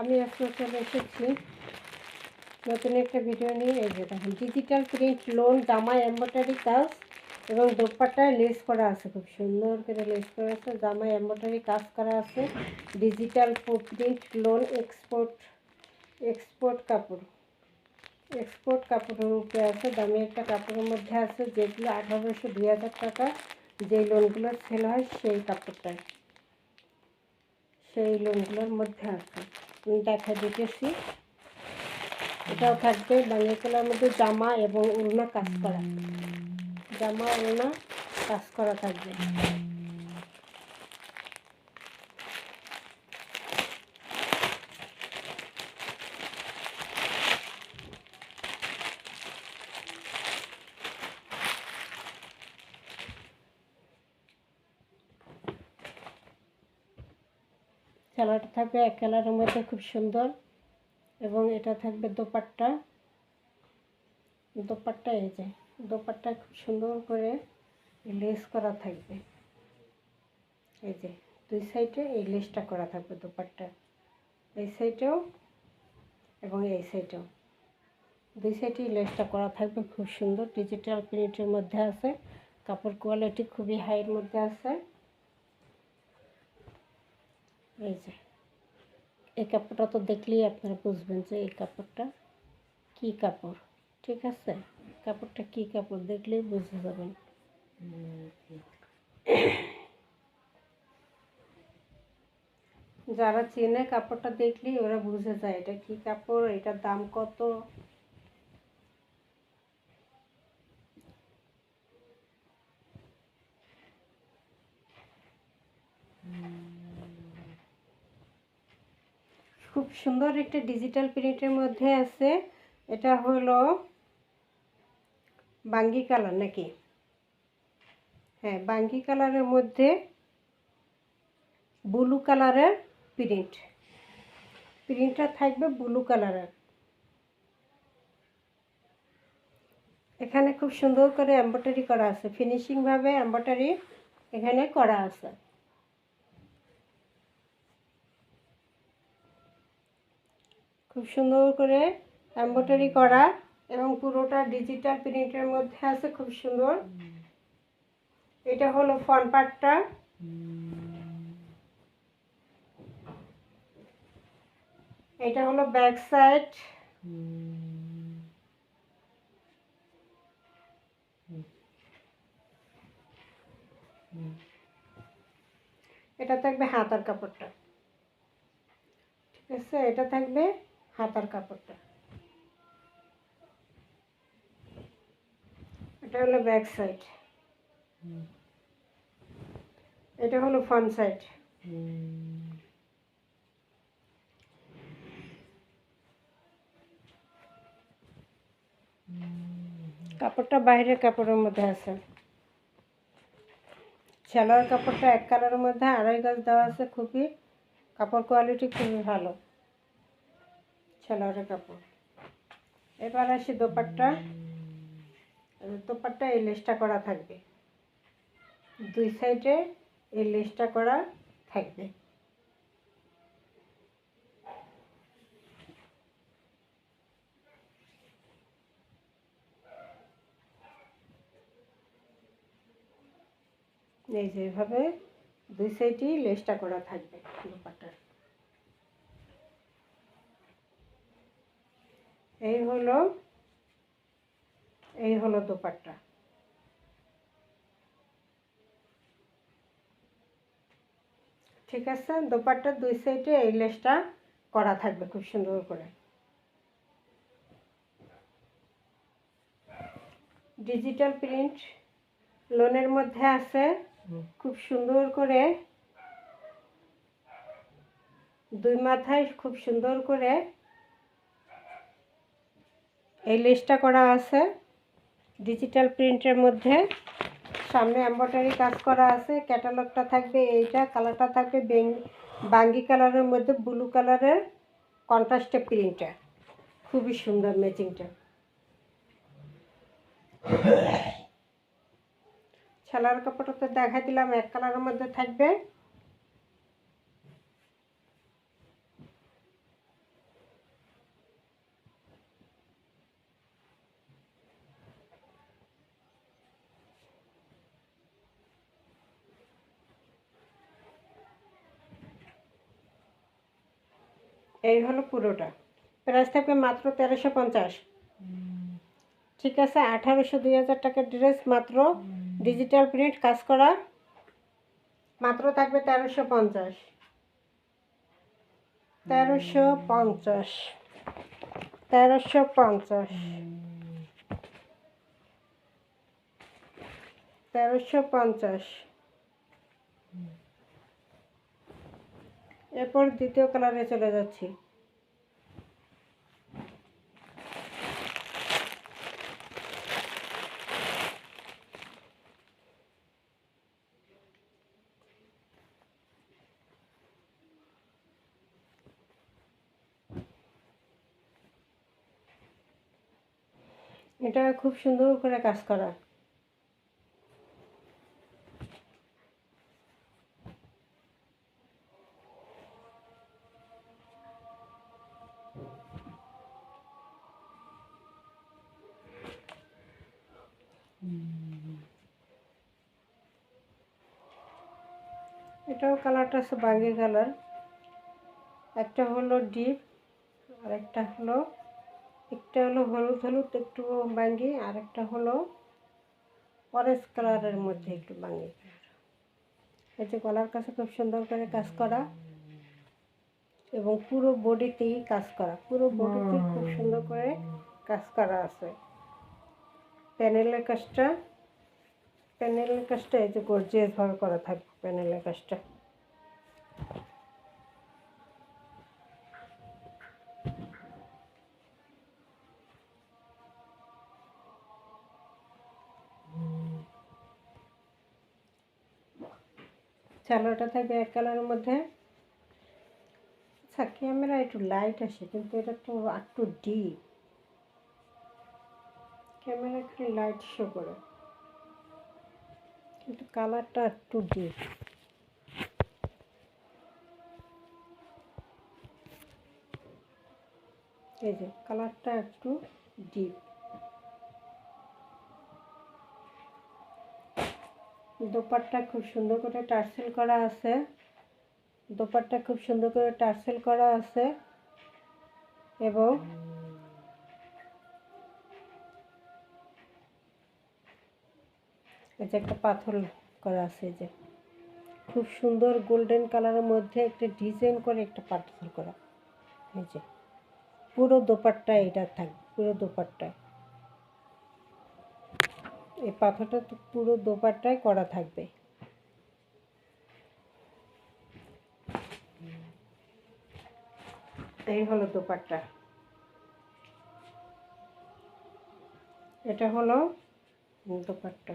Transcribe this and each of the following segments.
আমি আজকে চলে এসেছি। নতুন একটা ভিডিও নিয়ে। এই যে দেখেন ডিজিটাল প্রিন্ট লোন জামা এম্ব্রয়ডারি কাজ এবং দোপাট্টায় লেস করা আছে। খুব সুন্দর করে লেস করা আছে জামা এম্ব্রয়ডারি কাজ করা আছে। Digital print lawn export export কাপড়। এক্সপোর্ট কাপড়ের উপরে আছে, দামি একটা কাপড়ের মধ্যে আছে, যেগুলো আঠারোশো দুই হাজার টাকা যেই লোনগুলো সেল হয়, সেই কাপড়টায়। সেই লোনগুলোর মধ্যে আছে। দেখা দিতেছি। এটাও থাকবে বাংলা কালার মধ্যে জামা এবং উড়না কাজ করা। জামা উড়না কাজ করা থাকবে। কালারটা থাকবে, এক কালারের মধ্যে খুব সুন্দর। এবং এটা থাকবে দোপাট্টা। দোপাট্টা এই যে, দোপাট্টা খুব সুন্দর করে লেস করা থাকবে। এই যে, দুই সাইডে এই লেসটা করা থাকবে দোপাট্টা। এই সাইডেও এবং এই সাইডেও। দুই সাইডে লেসটা করা থাকবে, খুব সুন্দর। ডিজিটাল প্রিন্টের মধ্যে আছে। কাপড় কোয়ালিটি খুবই হাইয়ের মধ্যে আছে। এই যে, এই কাপড়টা তো দেখলেই আপনারা বুঝবেন যে এই কাপড়টা কি কাপড়, ঠিক আছে? কাপড়টা কি কাপড় দেখলেই বুঝে যাবেন। যারা চেনে কাপড়টা দেখলেই ওরা বুঝে যায় এটা কি কাপড়, এটার দাম কত খুব সুন্দর একটা ডিজিটাল প্রিন্টের মধ্যে আছে। এটা হলো বাঙ্গি কালার নাকি? হ্যাঁ বাঙ্গি কালারের মধ্যে ব্লু কালারের প্রিন্ট প্রিন্টটা থাকবে ব্লু কালারের। এখানে খুব সুন্দর করে এম্ব্রয়ডারি করা আছে। ফিনিশিংভাবে এম্ব্রয়ডারি এখানে করা আছে। খুব সুন্দর করে এম্ব্রয়ডারি করা এবং পুরোটা ডিজিটাল প্রিন্টের মধ্যে আছে, খুব সুন্দর। এটা হলো ফ্রন্ট পার্টটা এটা হলো ব্যাক সাইড এটা থাকবে হাতার কাপড়টা। ঠিক আছে? এটা থাকবে হাতার কাপড়টা। এটা হলো ব্যাক সাইড। এটা হলো ফ্রন্ট সাইড। কাপড়টা বাইরের কাপড়ের মধ্যে আছে। সেলোয়ার কাপড়টা এক কালারের মধ্যে আড়াই গাছ দেওয়া আছে খুবই। কাপড় কোয়ালিটি খুবই ভালো। সেলোয়ারের কাপড়। এবার আসি দোপাট্টা। দোপাট্টা এই লেসটা করা থাকবে। দুই সাইডে এই লেসটা করা থাকবে। এই যে এভাবে দুই সাইডেই লেসটা করা থাকবে দোপাট্টার। এই হলো এই হলো দোপাট্টা। ঠিক আছে দোপাট্টার দুই সাইডে এই লেসটা করা থাকবে খুব সুন্দর করে। ডিজিটাল প্রিন্ট লোনের মধ্যে আছে খুব সুন্দর করে দুই মাথায় খুব সুন্দর করে এই লেসটা করা আছে ডিজিটাল প্রিন্টের মধ্যে। সামনে এম্ব্রয়ডারি কাজ করা আছে ক্যাটালগটা থাকবে এইটা কালারটা থাকবে বাঙ্গি কালারের মধ্যে ব্লু কালারের কন্ট্রাস্টে প্রিন্টটা খুবই সুন্দর ম্যাচিংটা ছালার কাপড়টা তো দেখা দিলাম, এক কালারের মধ্যে থাকবে। এই হলো পুরোটা। প্রাইস থাকবে মাত্র তেরোশো পঞ্চাশ। ঠিক আছে, আঠারোশো দুই হাজার টাকার ড্রেস মাত্র ডিজিটাল প্রিন্ট, কাজ করা মাত্র থাকবে তেরোশো পঞ্চাশ। তেরোশো পঞ্চাশ। তেরোশো পঞ্চাশ। তেরোশো পঞ্চাশ। এরপর দ্বিতীয় কালারে চলে যাচ্ছি। এটা খুব সুন্দর করে কাজ করা। এটাও কালারটা আছে বাঙ্গি কালার। একটা হলো ডিপ আর একটা হলো একটা হলো হলুদ হলুদ একটু বাঙ্গি আর একটা হলো অরেঞ্জ কালারের মধ্যে একটু বাঙ্গি কালার। এই যে গলার কাছে খুব সুন্দর করে কাজ করা এবং পুরো বডিতেই কাজ করা। পুরো বডিতে খুব সুন্দর করে কাজ করা আছে। প্যানেলের কাজটা প্যানেলের কাজটা এই যে গর্জিয়াস ভাবে করা থাকবে প্যানেলের কাজটা। চালোটা থাকবে এক কালারের মধ্যে। আচ্ছা ক্যামেরা একটু লাইট আসে, কিন্তু এটা তো একটু ডিপ ক্যামেরা একটু লাইট শো করে। কিন্তু কালারটা একটু ডিপ এই যে, কালারটা একটু ডিপ দোপাট্টা খুব সুন্দর করে টার্সেল করা আছে। দোপাট্টা খুব সুন্দর করে টার্সেল করা আছে। এবং এই যে একটা পাথর করা আছে যে। খুব সুন্দর গোল্ডেন কালারের মধ্যে একটা ডিজাইন করে একটা পাথর করা। এই যে, পুরো দোপাট্টা এটা থাকবে পুরো দোপাট্টায়। এই পাথরটা তো পুরো দোপাট্টায় করা থাকবে। এই হলো দোপাট্টা। এটা হলো দোপাট্টা।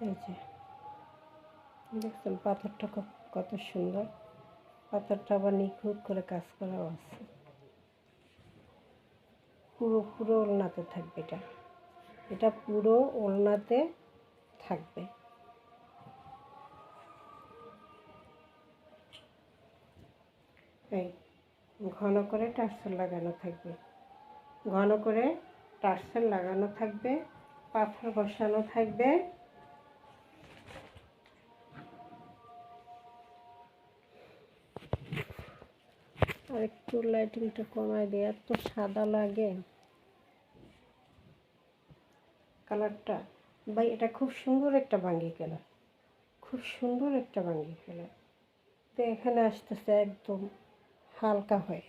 এই যে। দেখছেন, পাথরটা কত- সুন্দর। পাথরটা আবার নিখুঁত করে কাজ করাও আছে। পুরো পুরো ওলনাতে থাকবে এটা। এটা পুরো ওলনাতে থাকবে। এই, ঘন করে টার্সেল লাগানো থাকবে। ঘন করে টার্সেল লাগানো থাকবে, পাথর বসানো থাকবে। একটু লাইটিংটা কমায় দিয়ে এত সাদা লাগে। কালারটা ভাই, এটা খুব সুন্দর একটা বাঙ্গি কালার খুব সুন্দর একটা বাঙ্গি কালার তো এখানে আসতেছে একদম হালকা হয়।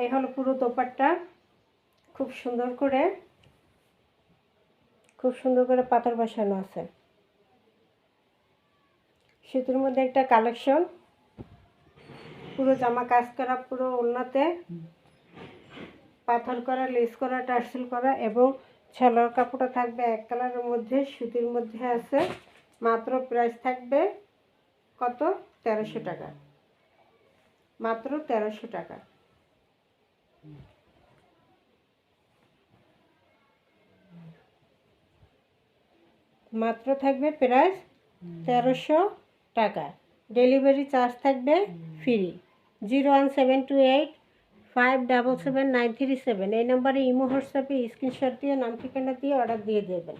এই হলো পুরো দোপাট্টা। খুব সুন্দর করে। খুব সুন্দর করে পাথর বসানো আছে। সুতির মধ্যে একটা কালেকশন। পুরো জামা কাজ করা, পুরো ওড়নাতে। পাথর করা, লেস করা, টার্সেল করা এবং ছেলার কাপড়টা থাকবে এক কালারের মধ্যে, সুতির মধ্যে আছে। মাত্র প্রাইস থাকবে কত? তেরোশো টাকা। মাত্র তেরোশো টাকা। মাত্র থাকবে প্রাইস তেরোশো টাকা। ডেলিভারি চার্জ থাকবে free. Zero one seven two eight five double seven nine three seven. এই নম্বরে ইমো, হোয়াটসঅ্যাপে স্ক্রিনশট দিয়ে, নাম ঠিকানা দিয়ে অর্ডার দিয়ে দেবেন।